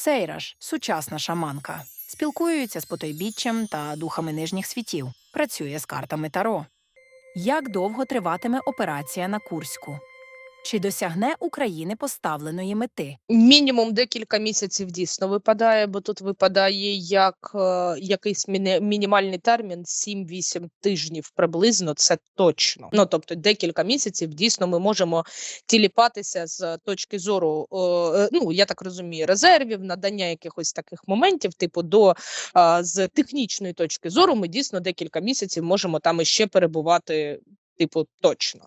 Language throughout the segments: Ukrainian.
Сейраж сучасна шаманка. Спілкується з потойбіччям та духами нижніх світів. Працює з картами Таро. Як довго триватиме операція на Курську? Чи досягне України поставленої мети? Мінімум декілька місяців дійсно випадає, бо тут випадає як е, якийсь міні, мінімальний термін 7-8 тижнів приблизно. Це точно. Ну тобто декілька місяців дійсно ми можемо тіліпатися з точки зору, е, ну я так розумію, резервів, надання якихось таких моментів, типу до е, з технічної точки зору, ми дійсно декілька місяців можемо там іще перебувати. Типу, точно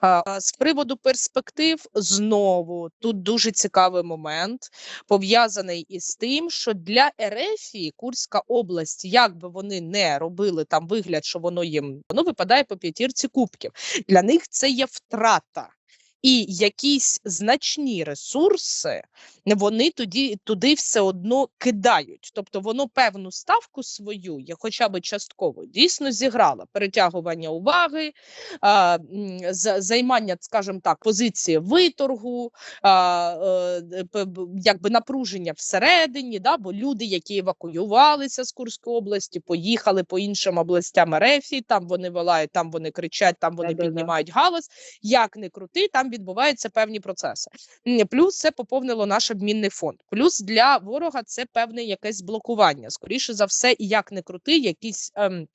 а, з приводу перспектив, знову тут дуже цікавий момент, пов'язаний із тим, що для Ерефії Курська область, як би вони не робили там вигляд, що воно їм воно випадає по п'ятірці кубків. Для них це є втрата. І якісь значні ресурси вони тоді туди все одно кидають. Тобто воно певну ставку свою, я хоча б частково дійсно зіграло перетягування уваги, займання, скажімо так, позиції виторгу, е, якби напруження всередині, да, бо люди, які евакуювалися з Курської області, поїхали по іншим областям РФ, там вони волають, там вони кричать, там вони піднімають галас. Як не крути, там відбуваються певні процеси. Плюс це поповнило наш обмінний фонд. Плюс для ворога це певне якесь блокування. Скоріше за все, і як не крути, якісь. Ем,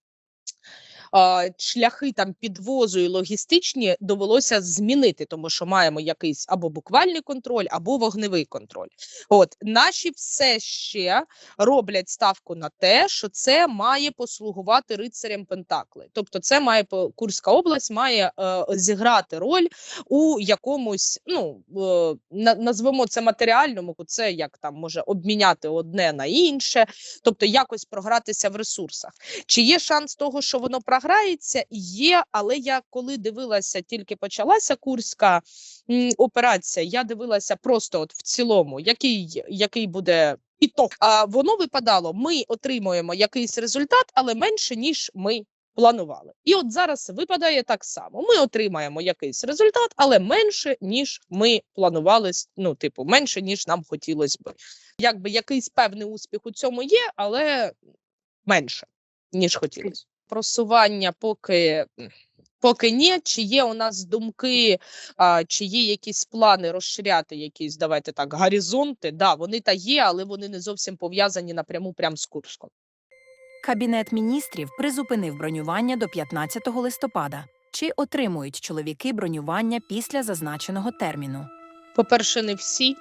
шляхи там підвозу і логістичні довелося змінити, тому що маємо якийсь або буквальний контроль, або вогневий контроль. От наші все ще роблять ставку на те, що це має послугувати рицарям Пентакли. Тобто, це має Курська область має е, зіграти роль у якомусь, ну е, назвемо це матеріальному, це як там може обміняти одне на інше, тобто якось програтися в ресурсах. Чи є шанс того, що воно програється? Є, але я коли дивилася, тільки почалася курська операція, я дивилася просто от в цілому, який, який буде. Ітог. А воно випадало, ми отримуємо якийсь результат, але менше, ніж ми планували. І от зараз випадає так само. Ми отримаємо якийсь результат, але менше, ніж ми планували. Ну, типу, менше, ніж нам хотілося би. Якби якийсь певний успіх у цьому є, але менше, ніж хотілося. Просування поки. Поки ні, чи є у нас думки, а, чи є якісь плани розширяти якісь, давайте так, горизонти. Да, вони та є, але вони не зовсім пов'язані напряму прямо з Курском. Кабінет міністрів призупинив бронювання до 15 листопада. Чи отримують чоловіки бронювання після зазначеного терміну? По-перше, не всі.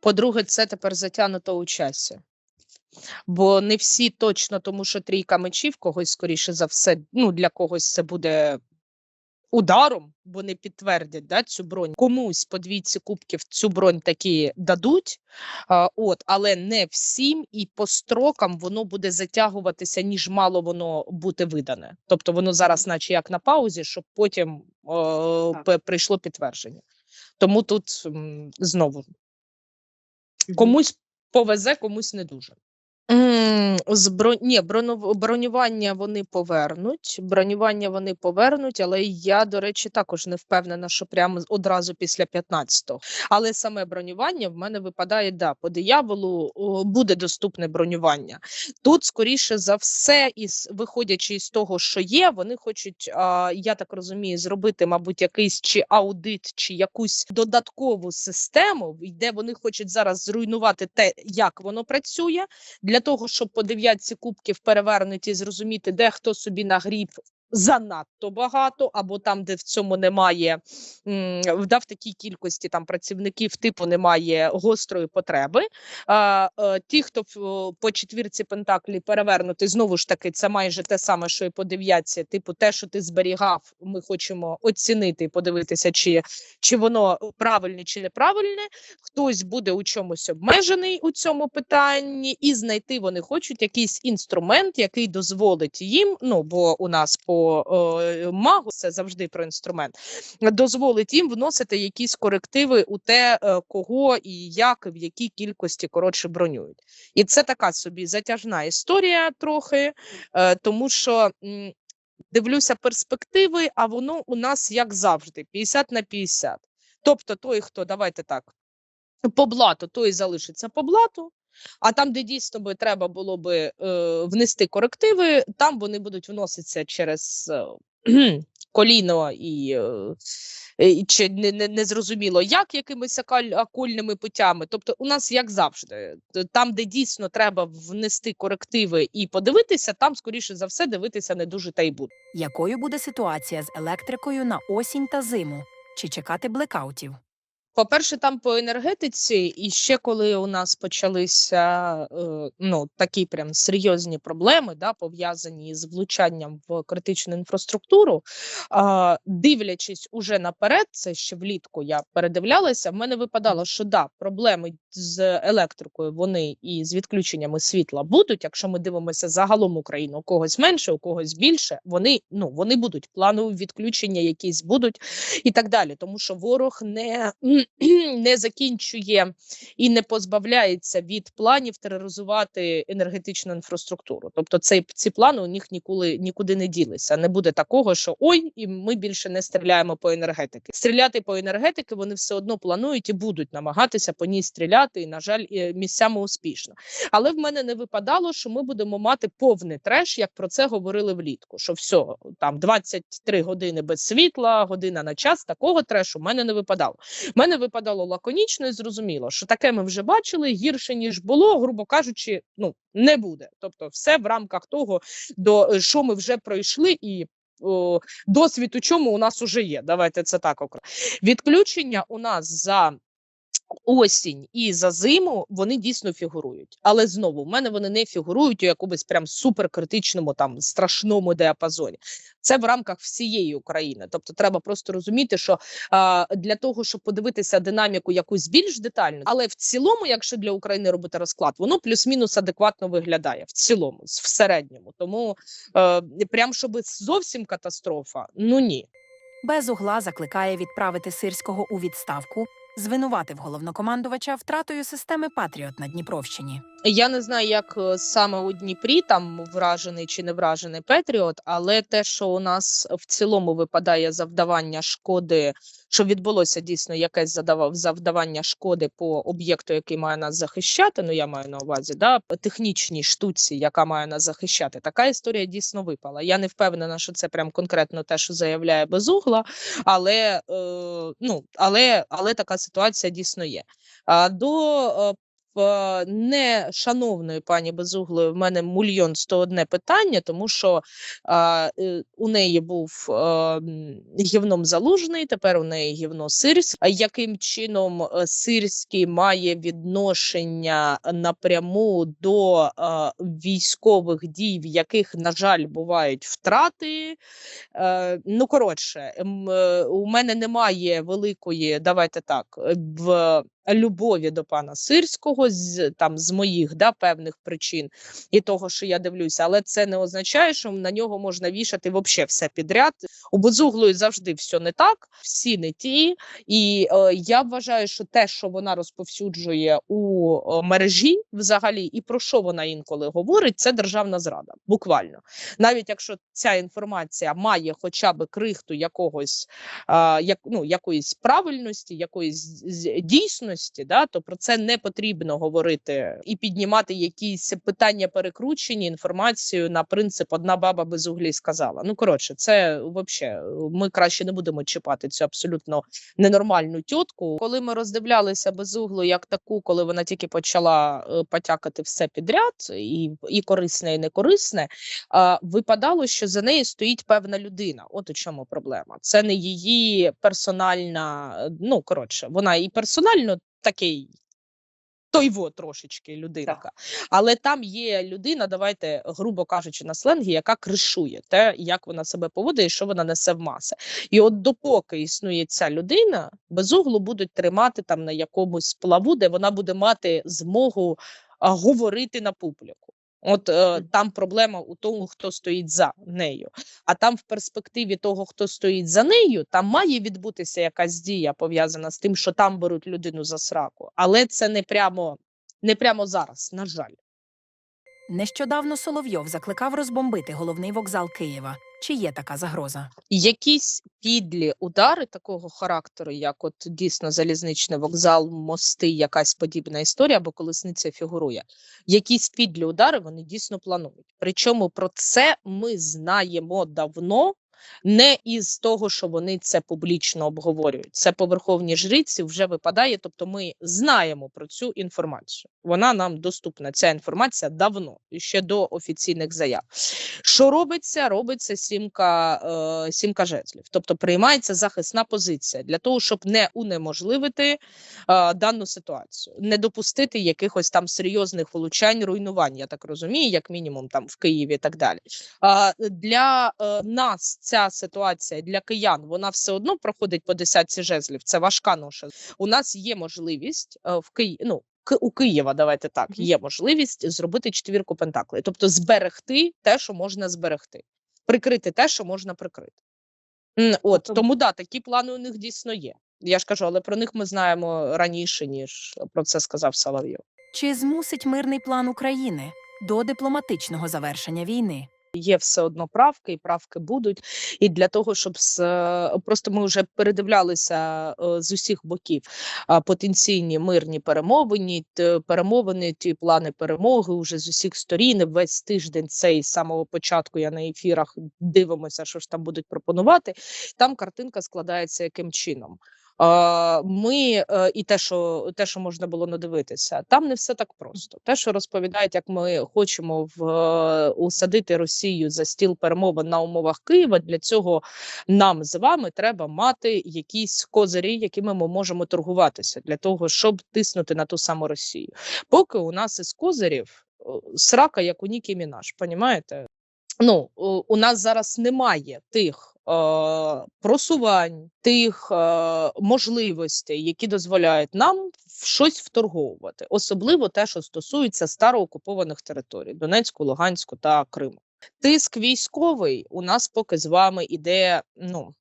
По-друге, це тепер затягнуто у часі. Бо не всі точно, тому що трійка мечів когось, скоріше за все, ну для когось це буде ударом, бо не підтвердять да, цю бронь. Комусь по двійці кубків цю бронь таки дадуть, а, от, але не всім, і по строкам воно буде затягуватися, ніж мало воно бути видане. Тобто воно зараз, наче як на паузі, щоб потім о, прийшло підтвердження. Тому тут м, знову комусь повезе, комусь не дуже. М, З. Ні, брону- бронювання вони повернуть. Бронювання вони повернуть, але я, до речі, також не впевнена, що прямо одразу після 15-го. Але саме бронювання в мене випадає, да, по дияволу буде доступне бронювання. Тут, скоріше за все, із виходячи із того, що є, вони хочуть, а, я так розумію, зробити, мабуть, якийсь чи аудит, чи якусь додаткову систему, де вони хочуть зараз зруйнувати те, як воно працює, для того, щоб по дев'ятці кубків перевернуті зрозуміти, де хто собі нагріб занадто багато, або там, де в цьому немає да, в такій кількості там працівників, типу немає гострої потреби. А, е, ті, хто по четвірці Пентаклі перевернути, знову ж таки, це майже те саме, що і по дев'ятці. Типу, те, що ти зберігав, ми хочемо оцінити і подивитися, чи, чи воно правильне, чи неправильне. Хтось буде у чомусь обмежений у цьому питанні, і знайти вони хочуть якийсь інструмент, який дозволить їм. Ну бо у нас по е, магу це завжди про інструмент, дозволить їм вносити якісь корективи у те, е, кого і як, в якій кількості коротше бронюють. І це така собі затяжна історія трохи, е, тому що. Дивлюся перспективи, а воно у нас як завжди 50 на 50. Тобто той, хто давайте так по блату, то і залишиться по блату. А там, де дійсно би треба було би е, внести корективи, там вони будуть вноситися через е, коліно і, е, чи не, не, не зрозуміло як якимись окольними путями. Тобто, у нас як завжди, там, де дійсно треба внести корективи і подивитися, там скоріше за все дивитися не дуже та й буде. Якою буде ситуація з електрикою на осінь та зиму? Чи чекати блекаутів? По-перше, там по енергетиці, і ще коли у нас почалися е, ну, такі прям серйозні проблеми, да, пов'язані з влучанням в критичну інфраструктуру, дивлячись уже наперед, це ще влітку я передивлялася, в мене випадало, що да, проблеми з електрикою вони і з відключеннями світла будуть. Якщо ми дивимося загалом Україну, у когось менше, у когось більше, вони, ну, вони будуть, планові відключення якісь будуть і так далі. Тому що ворог не, не закінчує і не позбавляється від планів тероризувати енергетичну інфраструктуру. Тобто цей, ці плани у них ніколи нікуди не ділися. Не буде такого, що ой, і ми більше не стріляємо по енергетики. Стріляти по енергетики вони все одно планують і будуть намагатися по ній стріляти, і, на жаль, місцями успішно. Але в мене не випадало, що ми будемо мати повний треш, як про це говорили влітку. Що все, там 23 години без світла, година на час. Такого трешу в мене не випадало. В мене випадало лаконічно і зрозуміло, що таке ми вже бачили гірше ніж було, грубо кажучи, ну не буде. Тобто, все в рамках того, до е, що ми вже пройшли, і о, досвід у чому у нас уже є. Давайте це так окремо. Відключення у нас за. Осінь і за зиму вони дійсно фігурують, але знову в мене вони не фігурують у якомусь прям суперкритичному там страшному діапазоні. Це в рамках всієї України. Тобто, треба просто розуміти, що а, для того, щоб подивитися динаміку якусь більш детально, але в цілому, якщо для України робити розклад, воно плюс-мінус адекватно виглядає в цілому, в середньому. Тому е, прям щоб зовсім катастрофа, ну ні. Без угла закликає відправити сирського у відставку, звинуватив головнокомандувача втратою системи Патріот на Дніпровщині. Я не знаю, як е, саме у Дніпрі там вражений чи не вражений Петріот, але те, що у нас в цілому випадає завдавання шкоди, що відбулося дійсно якесь завдавання шкоди по об'єкту, який має нас захищати. Ну я маю на увазі, да технічній штуці, яка має нас захищати. Така історія дійсно випала. Я не впевнена, що це прям конкретно те, що заявляє безугла, але е, ну але, але така ситуація дійсно є. До е, не шановної пані Безуглої в мене сто одне питання, тому що а, е, у неї був а, гівном залужний, тепер у неї гівно Сирський. А яким чином е, Сирський має відношення напряму до а, військових дій, в яких, на жаль, бувають втрати? Е, ну коротше, е, у мене немає великої, давайте так, е, в любові до пана Сирського з там з моїх да певних причин і того, що я дивлюся, але це не означає, що на нього можна вішати вообще все підряд. У Безуглої завжди все не так, всі не ті. І е, я вважаю, що те, що вона розповсюджує у е, мережі, взагалі, і про що вона інколи говорить, це державна зрада. Буквально, навіть якщо ця інформація має хоча б крихту якогось а, як, ну, якоїсь правильності, якоїсь з- дійсності, да, то про це не потрібно говорити і піднімати якісь питання перекручені інформацію на принцип одна баба без углі сказала. Ну коротше, це взагалі ми краще не будемо чіпати цю абсолютно ненормальну тітку. Коли ми роздивлялися безуглу як таку, коли вона тільки почала е, потякати все підряд, і, і корисне, і некорисне, а, випадало, що за нею стоїть певна людина. От у чому проблема. Це не її персональна. Ну коротше, вона і персонально такий. Тойво трошечки людинка, але там є людина, давайте грубо кажучи, на сленгі, яка кришує те, як вона себе поводить і що вона несе в маси. І от допоки існує ця людина, безуглу будуть тримати там на якомусь плаву, де вона буде мати змогу а, говорити на публіку. От е, там проблема у тому, хто стоїть за нею. А там, в перспективі того, хто стоїть за нею, там має відбутися якась дія пов'язана з тим, що там беруть людину за сраку. Але це не прямо, не прямо зараз, на жаль. Нещодавно Соловйов закликав розбомбити головний вокзал Києва. Чи є така загроза? Якісь підлі удари такого характеру, як от дійсно залізничний вокзал, мости, якась подібна історія, або колесниця фігурує. Якісь підлі удари вони дійсно планують. Причому про це ми знаємо давно. Не із того, що вони це публічно обговорюють. Це по верховній жриці вже випадає. Тобто, ми знаємо про цю інформацію. Вона нам доступна. Ця інформація давно ще до офіційних заяв. Що робиться? Робиться сімка, е, сімка жезлів, тобто приймається захисна позиція для того, щоб не унеможливити е, дану ситуацію, не допустити якихось там серйозних влучань, руйнувань. Я так розумію, як мінімум там в Києві і так далі. А для е, нас ця ситуація для киян вона все одно проходить по десятці жезлів. Це важка ноша. У нас є можливість е, в Києві. Ну, у Києва, давайте так, є можливість зробити четвірку пентаклей, тобто зберегти те, що можна зберегти, прикрити те, що можна прикрити. От Тобто- тому да, такі плани у них дійсно є. Я ж кажу, але про них ми знаємо раніше, ніж про це сказав Соловйов. Чи змусить мирний план України до дипломатичного завершення війни? Є все одно правки, і правки будуть. І для того, щоб з е, просто ми вже передивлялися е, з усіх боків потенційні мирні перемовини, перемовини, ті плани перемоги вже з усіх сторін. Весь тиждень цей з самого початку я на ефірах дивимося, що ж там будуть пропонувати. Там картинка складається яким чином. Ми е, і те, що те, що можна було надивитися, там не все так просто. Те, що розповідають, як ми хочемо в е, усадити Росію за стіл перемовин на умовах Києва. Для цього нам з вами треба мати якісь козирі, якими ми можемо торгуватися для того, щоб тиснути на ту саму Росію. Поки у нас із козирів срака, як у Нікі Мінаш, понімаєте? Ну у нас зараз немає тих. е, Просувань тих е, можливостей, які дозволяють нам щось вторговувати, особливо те, що стосується староокупованих територій Донецьку, Луганську та Криму. Тиск військовий у нас поки з вами іде. Ну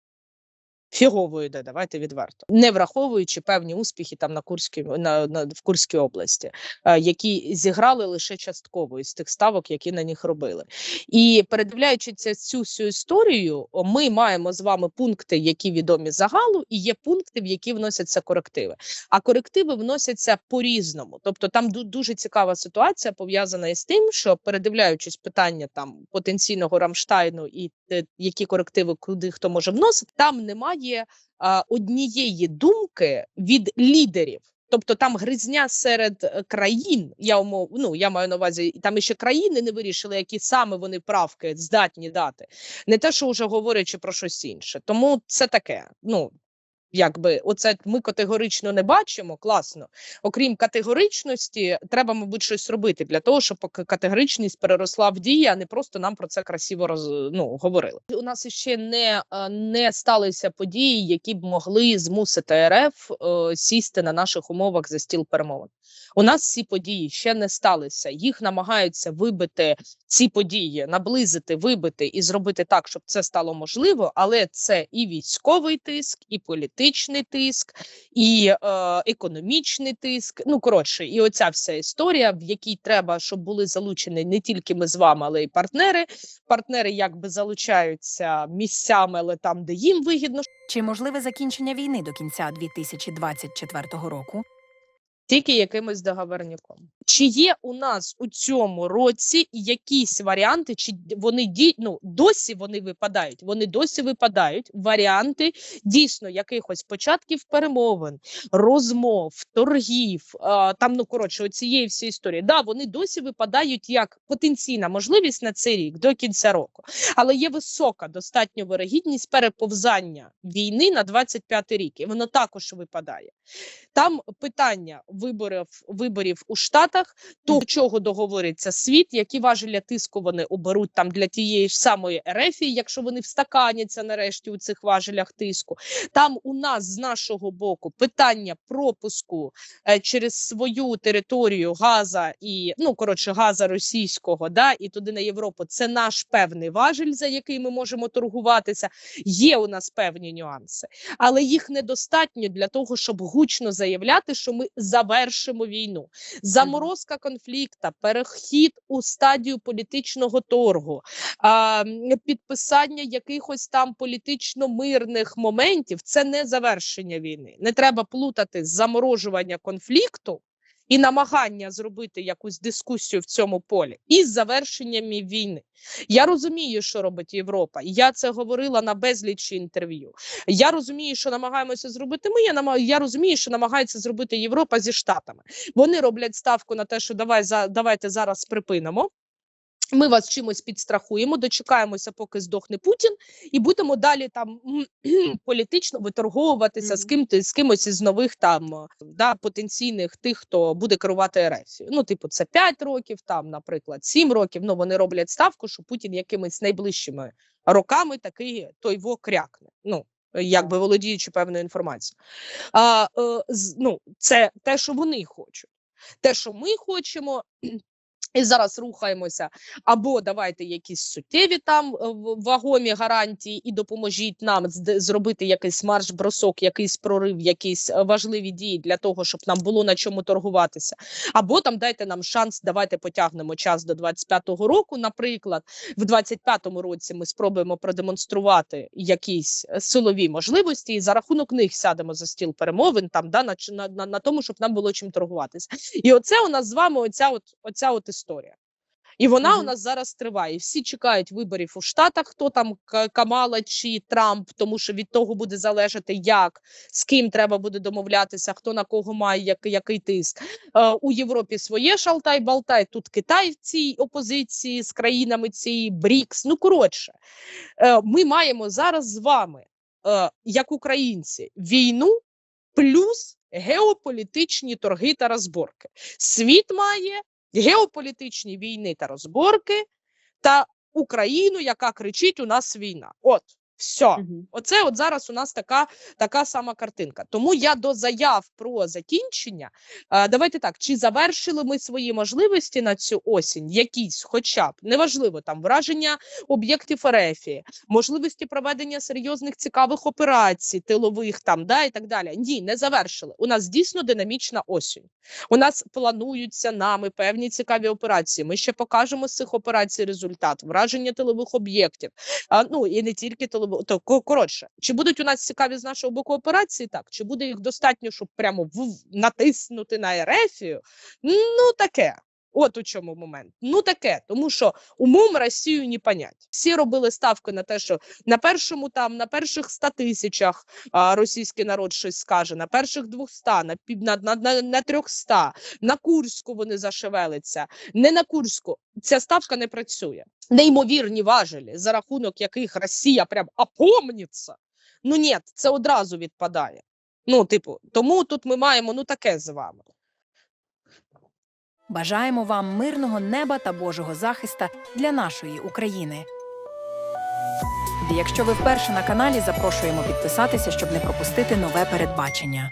фігово йде, давайте відверто, не враховуючи певні успіхи там на Курській на, на в Курській області, е, які зіграли лише частково із тих ставок, які на них робили. І передивляючись цю всю історію, ми маємо з вами пункти, які відомі загалу, і є пункти, в які вносяться корективи. А корективи вносяться по-різному. Тобто там дуже цікава ситуація пов'язана із тим, що передивляючись питання там потенційного Рамштайну і те, які корективи куди хто може вносити, там немає а, однієї думки від лідерів. Тобто там гризня серед е, країн. Я умов, ну я маю на увазі, там іще країни не вирішили, які саме вони правки здатні дати. Не те, що вже говорячи про щось інше. Тому це таке. Ну якби оце ми категорично не бачимо. Класно. Окрім категоричності, треба, мабуть, щось робити для того, щоб категоричність переросла в дії, а не просто нам про це красиво роз, ну, говорили. У нас ще не, е, не сталися події, які б могли змусити РФ е, сісти на наших умовах за стіл перемовин. У нас ці події ще не сталися. Їх намагаються вибити ці події, наблизити, вибити і зробити так, щоб це стало можливо. Але це і військовий тиск, і політичний тиск, і е, економічний тиск. Ну коротше, і оця вся історія, в якій треба, щоб були залучені не тільки ми з вами, але й партнери. Партнери якби залучаються місцями, але там, де їм вигідно, Чи можливе закінчення війни до кінця 2024 року? Тільки якимось договорником. Чи є у нас у цьому році якісь варіанти, чи вони ді... ну, досі вони випадають? Вони досі випадають варіанти дійсно якихось початків перемовин, розмов, торгів. А, там, ну коротше, цієї всієї історії. Да, вони досі випадають як потенційна можливість на цей рік до кінця року, але є висока достатньо вирогідність переповзання війни на 25 рік, і воно також випадає. Там питання виборів виборів у Штатах, то до чого договориться світ, які важеля тиску вони оберуть там для тієї ж самої РФ, якщо вони встаканяться нарешті у цих важелях тиску. Там у нас з нашого боку питання пропуску е, через свою територію газа і ну коротше газа російського, да і туди на Європу. Це наш певний важель, за який ми можемо торгуватися. Є у нас певні нюанси але їх недостатньо для того, щоб гучно заявляти, що ми за завершимо війну. Заморозка конфлікта, перехід у стадію політичного торгу, підписання якихось там політично-мирних моментів це не завершення війни. Не треба плутати заморожування конфлікту і намагання зробити якусь дискусію в цьому полі із завершенням війни. Я розумію, що робить Європа. Я це говорила на безлічі інтерв'ю. Я розумію, що намагаємося зробити. Ми я нама- я розумію, що намагається зробити Європа зі штатами. Вони роблять ставку на те, що давай за давайте зараз припинимо. Ми вас чимось підстрахуємо, дочекаємося, поки здохне Путін, і будемо далі там політично виторговуватися з Мгм. ким з кимось із нових там да, потенційних тих, хто буде керувати РФ. Ну, типу, це 5 років, там, наприклад, 7 років. Ну вони роблять ставку, що Путін якимись найближчими роками такий той во крякне. Ну якби володіючи певною інформацією. А, е, з- ну, це те, що вони хочуть. Те, що ми хочемо, і зараз рухаємося. Або давайте якісь суттєві там е, вагомі гарантії і допоможіть нам зробити якийсь марш-бросок, якийсь прорив, якісь е, важливі дії для того, щоб нам було на чому торгуватися. Або там дайте нам шанс, давайте потягнемо час до 25-го року. Наприклад, в 25-му році ми спробуємо продемонструвати якісь е, силові можливості, і за рахунок них сядемо за стіл перемовин, там да на, на, на, на тому, щоб нам було чим торгуватися. І оце у нас з вами оця от оця от історія. І вона у нас зараз триває. Всі чекають виборів у Штатах, хто там Камала чи Трамп, тому що від того буде залежати, як з ким треба буде домовлятися, хто на кого має як, який тиск. Е, у Європі своє шалтай-балтай. Тут Китай в цій опозиції з країнами цієї БРІКС. Ну коротше, е, ми маємо зараз з вами, е, як українці, війну плюс геополітичні торги та розборки. Світ має геополітичні війни та розборки та Україну, яка кричить: у нас війна. От, все. Мгм. Оце от зараз у нас така, така сама картинка. Тому я до заяв про закінчення. е, давайте так: чи завершили ми свої можливості на цю осінь? Якісь, хоча б неважливо, там враження об'єктів РФ, можливості проведення серйозних цікавих операцій, тилових там, да, і так далі. Ні, не завершили. У нас дійсно динамічна осінь. У нас плануються нами певні цікаві операції. Ми ще покажемо з цих операцій результат, враження тилових об'єктів. А, ну і не тільки тилових. То ко- коротше, чи будуть у нас цікаві з нашого боку операції? Так, чи буде їх достатньо, щоб прямо в, натиснути на Ерефію? Ну таке. От у чому момент. Ну таке, тому що умом Росію не понять. Всі робили ставки на те, що на першому там, на перших 100 тисячах а, російський народ щось скаже, на перших 200, на, на, на, на, на 300, на Курську вони зашевелиться, не на Курську. Ця ставка не працює. Неймовірні важелі, за рахунок яких Росія прям опомніться. Ну ні, це одразу відпадає. Ну, типу, тому тут ми маємо ну таке з вами. Бажаємо вам мирного неба та Божого захиста для нашої України. Якщо ви вперше на каналі, запрошуємо підписатися, щоб не пропустити нове передбачення.